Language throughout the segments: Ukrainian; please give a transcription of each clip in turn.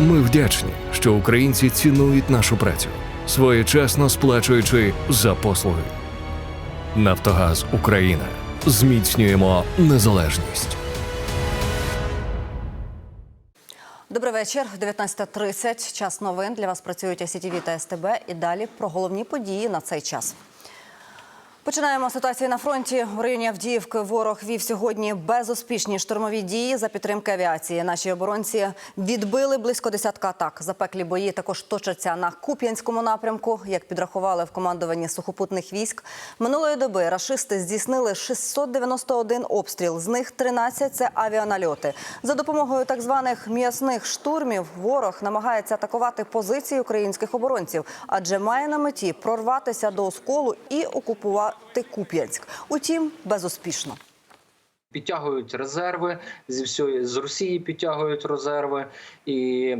Ми вдячні, що українці цінують нашу працю, своєчасно сплачуючи за послуги. Нафтогаз Україна. Зміцнюємо незалежність. Добрий вечір. 19.30. Час новин. Для вас працюють СІТВ та СТБ. І далі про головні події на цей час. Починаємо ситуацію на фронті. У районі Авдіївки ворог вів сьогодні безуспішні штурмові дії за підтримки авіації. Наші оборонці відбили близько десятка атак. Запеклі бої також точаться на Куп'янському напрямку. Як підрахували в командуванні сухопутних військ, минулої доби рашисти здійснили 691 обстріл. З них 13 – це авіанальоти. За допомогою так званих м'ясних штурмів ворог намагається атакувати позиції українських оборонців, адже має на меті прорватися до осколу і окупувати Куп'янськ. Утім, безуспішно. підтягують резерви зі всієї з Росії підтягують резерви і.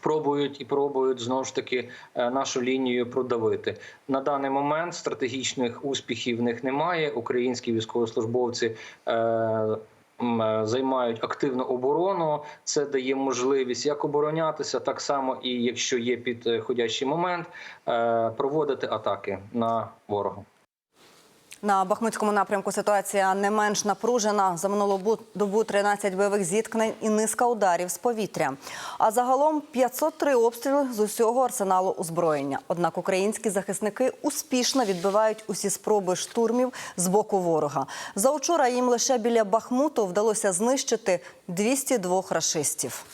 Пробують і пробують знову ж таки е, нашу лінію продавити на даний момент. Стратегічних успіхів в них немає. Українські військовослужбовці е, е, займають активну оборону. Це дає можливість як оборонятися, так само і якщо є підходящий момент, е, проводити атаки на ворога. На Бахмутському напрямку ситуація не менш напружена. За минулу бу- добу 13 бойових зіткнень і низка ударів з повітря. А загалом 503 обстріли з усього арсеналу озброєння. Однак українські захисники успішно відбивають усі спроби штурмів з боку ворога. За учора їм лише біля Бахмуту вдалося знищити 202 рашистів.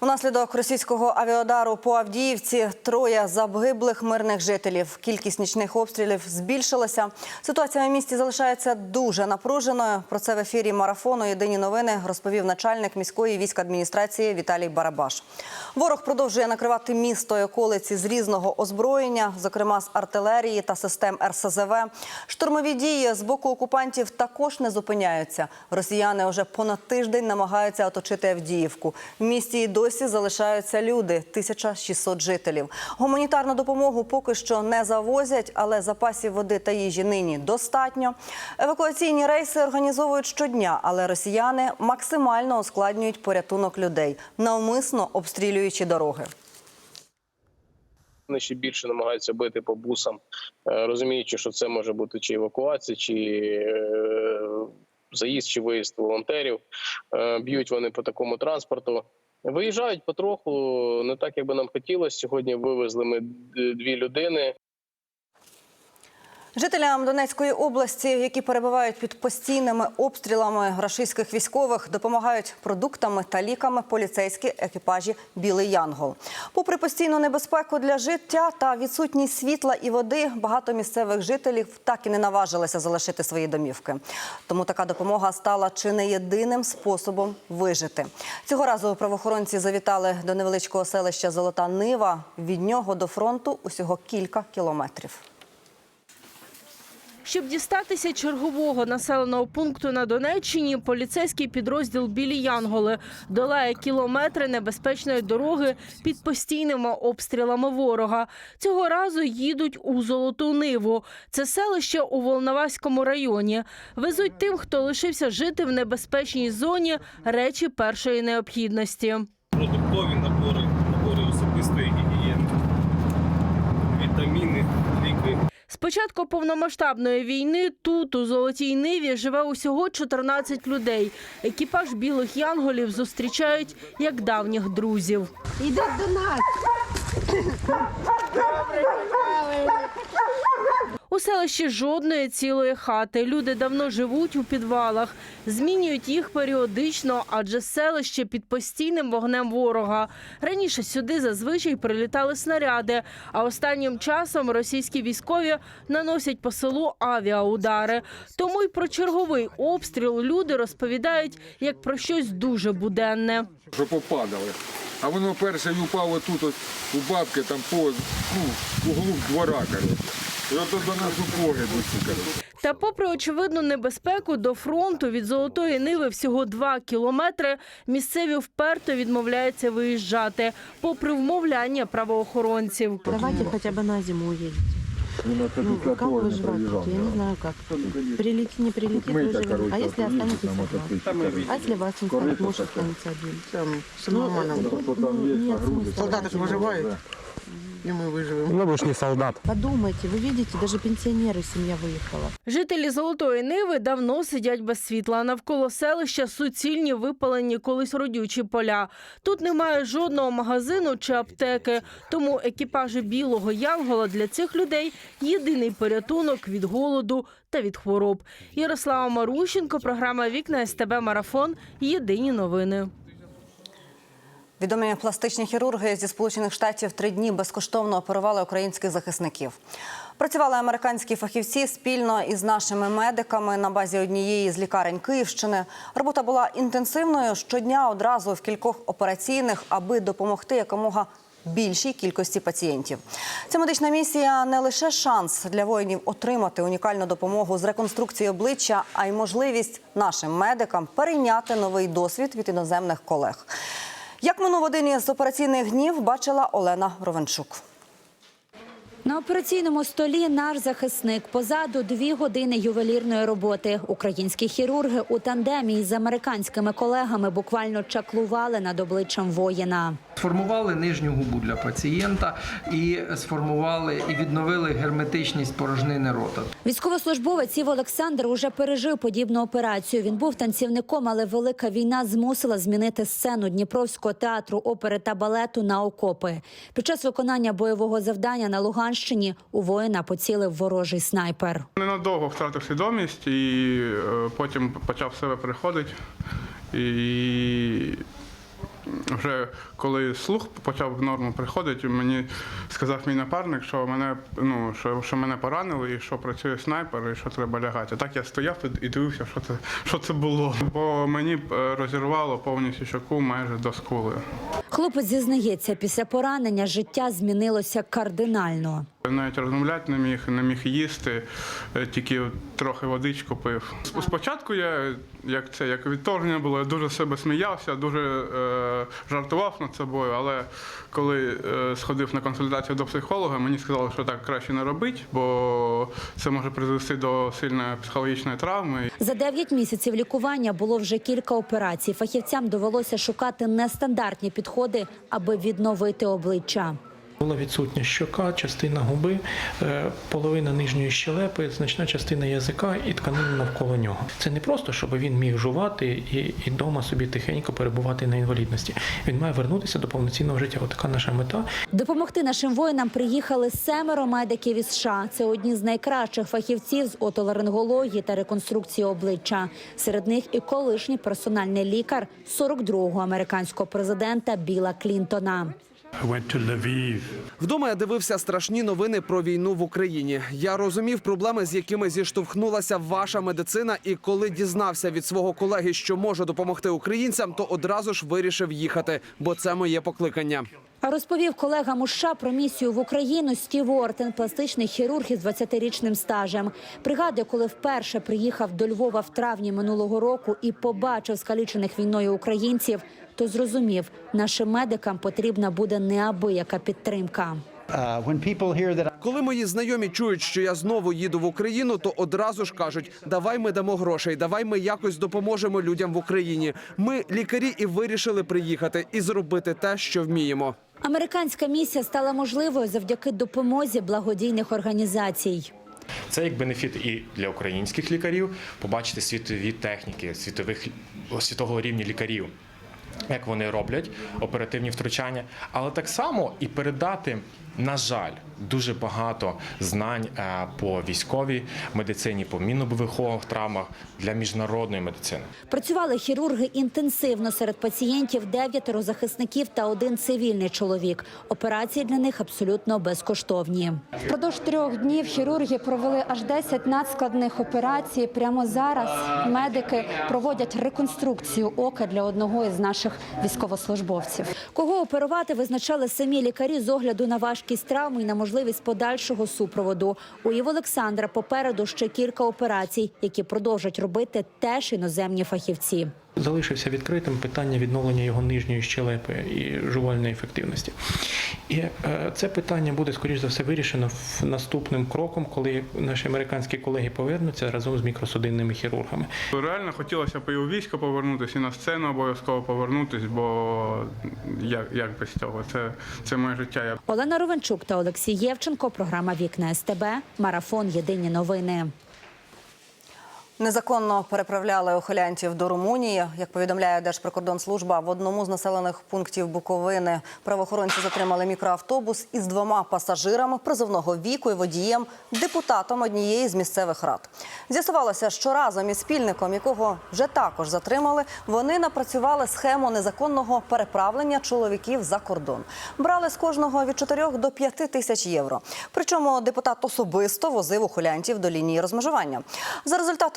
Унаслідок російського авіадару по Авдіївці троє загиблих мирних жителів. Кількість нічних обстрілів збільшилася. Ситуація в місті залишається дуже напруженою. Про це в ефірі марафону Єдині новини розповів начальник міської військадміністрації Віталій Барабаш. Ворог продовжує накривати місто і околиці з різного озброєння, зокрема з артилерії та систем РСЗВ. Штурмові дії з боку окупантів також не зупиняються. Росіяни вже понад тиждень намагаються оточити Авдіївку. В місті і досі залишаються люди 1600 жителів. Гуманітарну допомогу поки що не завозять, але запасів води та їжі нині достатньо. Евакуаційні рейси організовують щодня, але росіяни максимально ускладнюють порятунок людей, навмисно обстрілюючи дороги. Вони ще більше намагаються бити по бусам, е, розуміючи, що це може бути чи евакуація, чи е, заїзд, чи виїзд волонтерів. Е, Б'ють вони по такому транспорту. Виїжджають потроху, не так, як би нам хотілося. Сьогодні вивезли ми дві людини. Жителям Донецької області, які перебувають під постійними обстрілами рашистських військових, допомагають продуктами та ліками поліцейські екіпажі Білий Янгол. Попри постійну небезпеку для життя та відсутність світла і води, багато місцевих жителів так і не наважилися залишити свої домівки. Тому така допомога стала чи не єдиним способом вижити. Цього разу правоохоронці завітали до невеличкого селища Золота Нива. Від нього до фронту усього кілька кілометрів. Щоб дістатися чергового населеного пункту на Донеччині, поліцейський підрозділ Білі Янголи долає кілометри небезпечної дороги під постійними обстрілами ворога. Цього разу їдуть у Золоту Ниву. Це селище у Волноваському районі. Везуть тим, хто лишився жити в небезпечній зоні, речі першої необхідності. продуктові набори, З початку повномасштабної війни тут, у Золотій Ниві, живе усього 14 людей. Екіпаж білих янголів зустрічають як давніх друзів. Йдуть до нас. У селищі жодної цілої хати. Люди давно живуть у підвалах, змінюють їх періодично, адже селище під постійним вогнем ворога. Раніше сюди зазвичай прилітали снаряди, а останнім часом російські військові наносять по селу авіаудари. Тому й про черговий обстріл люди розповідають як про щось дуже буденне. що попадали. А воно перше й упало тут, от, у бабки, там по ну, углу двора, коротше. І от до нас у погибу, коротше. Та, попри очевидну небезпеку, до фронту від Золотої Ниви всього два кілометри. Місцеві вперто відмовляються виїжджати, попри вмовляння правоохоронців. Давайте хотя бы на зиму уедете. Ну, Ну, как выживать? Я не знаю как. Прилетит, не прилетит, выживем. А если останетесь одна? А если вас не станет, муж останется один? Там все нормально будет. Ну, нет смысла. Солдаты же выживают, и мы выживем. Ну, вы ж не солдат. Подумайте, вы видите, даже пенсионеры семья выехала. Жителі Золотої Ниви давно сидять без світла. Навколо селища суцільні випалені колись родючі поля. Тут немає жодного магазину чи аптеки. Тому екіпажі білого янгола для цих людей єдиний порятунок від голоду та від хвороб. Ярослава Марущенко, програма Вікна СТБ Марафон. Єдині новини. Відомі пластичні хірурги зі сполучених штатів три дні безкоштовно оперували українських захисників. Працювали американські фахівці спільно із нашими медиками на базі однієї з лікарень Київщини. Робота була інтенсивною щодня одразу в кількох операційних, аби допомогти якомога більшій кількості пацієнтів. Ця медична місія не лише шанс для воїнів отримати унікальну допомогу з реконструкції обличчя, а й можливість нашим медикам перейняти новий досвід від іноземних колег. Як минув один із операційних днів, бачила Олена Ровенчук. На операційному столі наш захисник позаду дві години ювелірної роботи. Українські хірурги у тандемі з американськими колегами буквально чаклували над обличчям воїна. Сформували нижню губу для пацієнта і сформували і відновили герметичність порожнини рота. Військовослужбовець Ів Олександр уже пережив подібну операцію. Він був танцівником, але велика війна змусила змінити сцену Дніпровського театру опери та балету на окопи. Під час виконання бойового завдання на Луганщині у воїна поцілив ворожий снайпер. Ненадовго втратив свідомість і е, потім почав себе приходити. І вже коли слух почав в норму приходити, мені сказав мій напарник, що мене ну що, що мене поранили, і що працює снайпер, і що треба лягати. Так я стояв і- дивився, що це що це було. Бо мені е, розірвало повністю щоку майже до скули. Хлопець зізнається, після поранення життя змінилося кардинально. Навіть розмовляти не міг, не міг їсти, е, тільки трохи водичку пив. Спочатку я, як це, як відторгнення було, я дуже себе сміявся, дуже е, жартував над собою, але коли е, сходив на консультацію до психолога, мені сказали, що так краще не робити, бо це може призвести до сильної психологічної травми. За 9 місяців лікування було вже кілька операцій. Фахівцям довелося шукати нестандартні підходи, аби відновити обличчя. Була відсутня щока, частина губи, е, половина нижньої щелепи, значна частина язика і тканини навколо нього. Це не просто, щоб він міг жувати і, і дома собі тихенько перебувати на інвалідності. Він має вернутися до повноцінного життя. Отака наша мета. Допомогти нашим воїнам приїхали семеро медиків із США. Це одні з найкращих фахівців з отоларингології та реконструкції обличчя. Серед них і колишній персональний лікар 42-го американського президента Біла Клінтона. Вдома я дивився страшні новини про війну в Україні. Я розумів проблеми, з якими зіштовхнулася ваша медицина. І коли дізнався від свого колеги, що може допомогти українцям, то одразу ж вирішив їхати, бо це моє покликання. Розповів колегам Муша про місію в Україну Стів Ортен, пластичний хірург із 20-річним стажем. Пригадує, коли вперше приїхав до Львова в травні минулого року і побачив скалічених війною українців, то зрозумів, нашим медикам потрібна буде неабияка підтримка. Коли мої знайомі чують, що я знову їду в Україну, то одразу ж кажуть: давай ми дамо грошей, давай ми якось допоможемо людям в Україні. Ми лікарі і вирішили приїхати і зробити те, що вміємо. Американська місія стала можливою завдяки допомозі благодійних організацій. Це як бенефіт і для українських лікарів побачити світові техніки, світових світового рівня лікарів, як вони роблять оперативні втручання, але так само і передати, на жаль, дуже багато знань е, по військовій медицині, по мінно-вибухових травмах для міжнародної медицини. Працювали хірурги інтенсивно серед пацієнтів дев'ятеро захисників та один цивільний чоловік. Операції для них абсолютно безкоштовні. Впродовж трьох днів хірурги провели аж 10 надскладних операцій. Прямо зараз медики проводять реконструкцію ока для одного із наших військовослужбовців. Кого оперувати визначали самі лікарі з огляду на важкість травми і на можливість подальшого супроводу. У Ів Олександра попереду ще кілька операцій, які продовжать робити теж іноземні фахівці. Залишився відкритим питання відновлення його нижньої щелепи і жувальної ефективності. І е, це питання буде, скоріш за все, вирішено в наступним кроком, коли наші американські колеги повернуться разом з мікросудинними хірургами. Реально хотілося б і у військо повернутися, і на сцену обов'язково повернутися, бо як, як без цього? Це, це моє життя. Олена Ровенчук та Олексій Євченко. Програма Вікна СТБ. Марафон. Єдині новини. Незаконно переправляли охилянтів до Румунії. Як повідомляє Держприкордонслужба, в одному з населених пунктів Буковини правоохоронці затримали мікроавтобус із двома пасажирами призовного віку і водієм, депутатом однієї з місцевих рад. З'ясувалося, що разом із спільником, якого вже також затримали, вони напрацювали схему незаконного переправлення чоловіків за кордон. Брали з кожного від 4 до 5 тисяч євро. Причому депутат особисто возив ухилянтів до лінії розмежування. За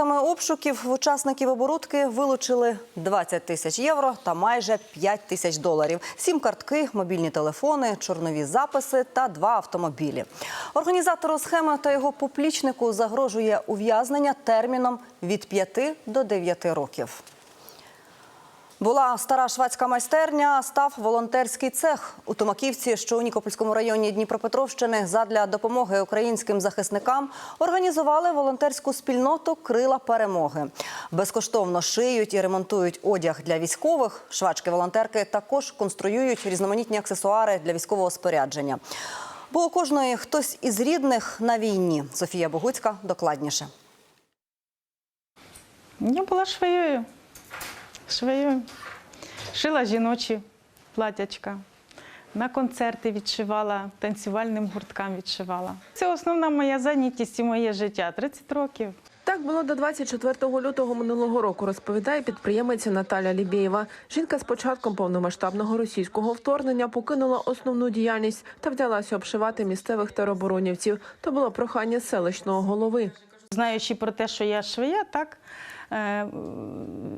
результатами обшуків учасників оборудки вилучили 20 тисяч євро та майже 5 тисяч доларів, сім картки, мобільні телефони, чорнові записи та два автомобілі. Організатору схеми та його поплічнику загрожує ув'язнення терміном від 5 до 9 років. Була стара швадська майстерня, став волонтерський цех у Томаківці, що у Нікопольському районі Дніпропетровщини, задля допомоги українським захисникам організували волонтерську спільноту Крила перемоги. Безкоштовно шиють і ремонтують одяг для військових. Швачки-волонтерки також конструюють різноманітні аксесуари для військового спорядження. Бо у кожної хтось із рідних на війні. Софія Богуцька докладніше. Я була швеєю. Швеєю. Шила жіночі платячка. На концерти відшивала, танцювальним гурткам відшивала. Це основна моя зайнятість і моє життя 30 років. Так було до 24 лютого минулого року, розповідає підприємиця Наталя Лібєєва. Жінка з початком повномасштабного російського вторгнення покинула основну діяльність та взялася обшивати місцевих тероборонівців. То було прохання селищного голови. Знаючи про те, що я швея, так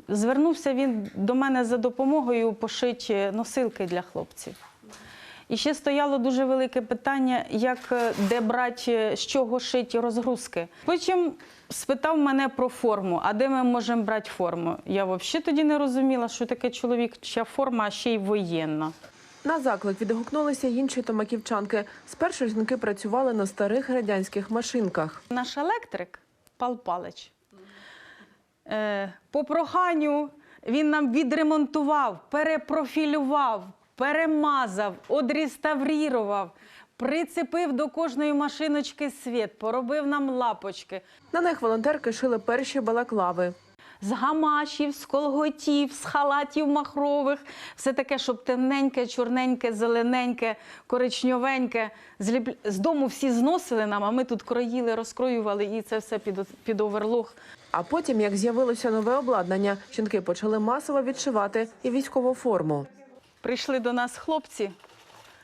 звернувся він до мене за допомогою пошити носилки для хлопців. І ще стояло дуже велике питання, як е, де брати, з чого шити розгрузки. Потім спитав мене про форму, а де ми можемо брати форму. Я взагалі тоді не розуміла, що таке чоловіча форма, а ще й воєнна. На заклик відгукнулися інші томаківчанки. Спершу жінки працювали на старих радянських машинках. Наш електрик Пал Палич. Е, по проханню він нам відремонтував, перепрофілював, перемазав, одреставрірував, прицепив до кожної машиночки світ, поробив нам лапочки. На них волонтерки шили перші балаклави. З гамашів, з колготів, з халатів махрових, все таке, щоб темненьке, чорненьке, зелененьке, коричневеньке. Зліп- З дому всі зносили нам, а ми тут кроїли, розкроювали і це все під, під оверлог. А потім, як з'явилося нове обладнання, жінки почали масово відшивати і військову форму. Прийшли до нас хлопці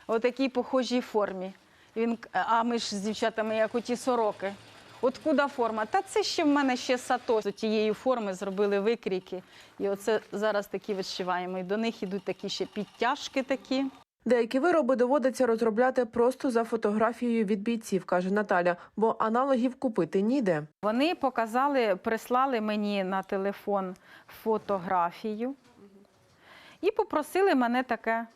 у такій похожій формі. Він, а ми ж з дівчатами, як оті сороки. Откуда форма? Та це ще в мене ще сато. З тієї форми зробили викрійки. І оце зараз такі вишиваємо. І до них ідуть такі ще підтяжки такі. Деякі вироби доводиться розробляти просто за фотографією від бійців, каже Наталя, бо аналогів купити ніде. Вони показали, прислали мені на телефон фотографію і попросили мене таке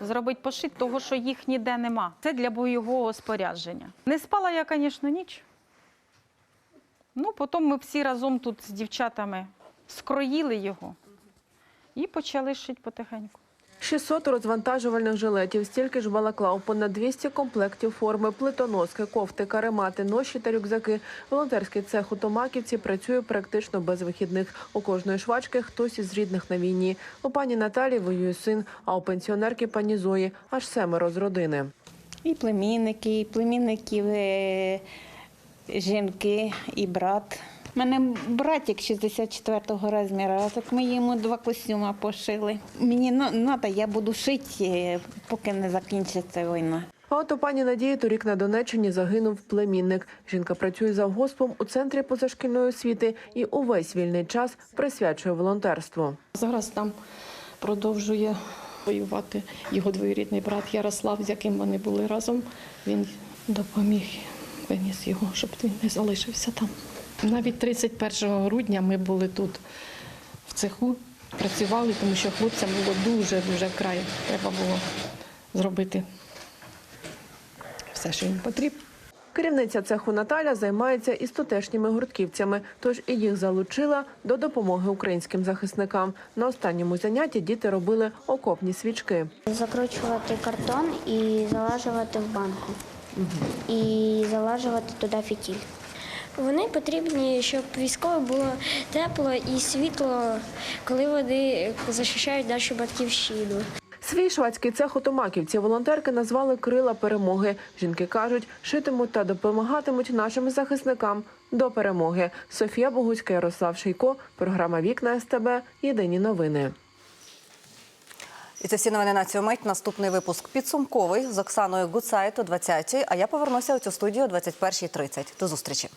зробити пошит, того, що їх ніде нема. Це для бойового спорядження. Не спала я, звісно, ніч. Ну, потім ми всі разом тут з дівчатами скроїли його і почали шити потихеньку. 600 розвантажувальних жилетів, стільки ж балаклав, понад 200 комплектів форми, плитоноски, кофти, каремати, ноші та рюкзаки. Волонтерський цех у Томаківці працює практично без вихідних. У кожної швачки хтось із рідних на війні. У пані Наталі воює син, а у пенсіонерки пані Зої аж семеро з родини. І племінники, і племінників е, жінки, і брат. У мене братик 64-го розміру, так ми йому два костюми пошили. Мені треба, я буду шити, е, поки не закінчиться війна. А от у пані Надії торік на Донеччині загинув племінник. Жінка працює завгоспом у центрі позашкільної освіти і увесь вільний час присвячує волонтерству. Зараз там продовжує воювати його двоюрідний брат Ярослав, з яким вони були разом. Він допоміг, виніс його, щоб він не залишився там. Навіть 31 грудня ми були тут в цеху працювали, тому що хлопцям було дуже-дуже вкрай. Треба було зробити все, що їм потрібно. Керівниця цеху Наталя займається і тутешніми гуртківцями, тож і їх залучила до допомоги українським захисникам. На останньому занятті діти робили окопні свічки. Закручувати картон і залажувати в банку. І залажувати туди фітіль. Вони потрібні, щоб військове було тепло і світло, коли вони захищають нашу батьківщину. Свій швадський цех у Томаківці волонтерки назвали Крила перемоги. Жінки кажуть, шитимуть та допомагатимуть нашим захисникам до перемоги. Софія Богуцька, Ярослав Шийко, програма Вікна СТБ. Єдині новини. І це всі новини на цю мить. Наступний випуск підсумковий з Оксаною Гуцайто о 20-й, А я повернуся у цю студію о 21.30. До зустрічі.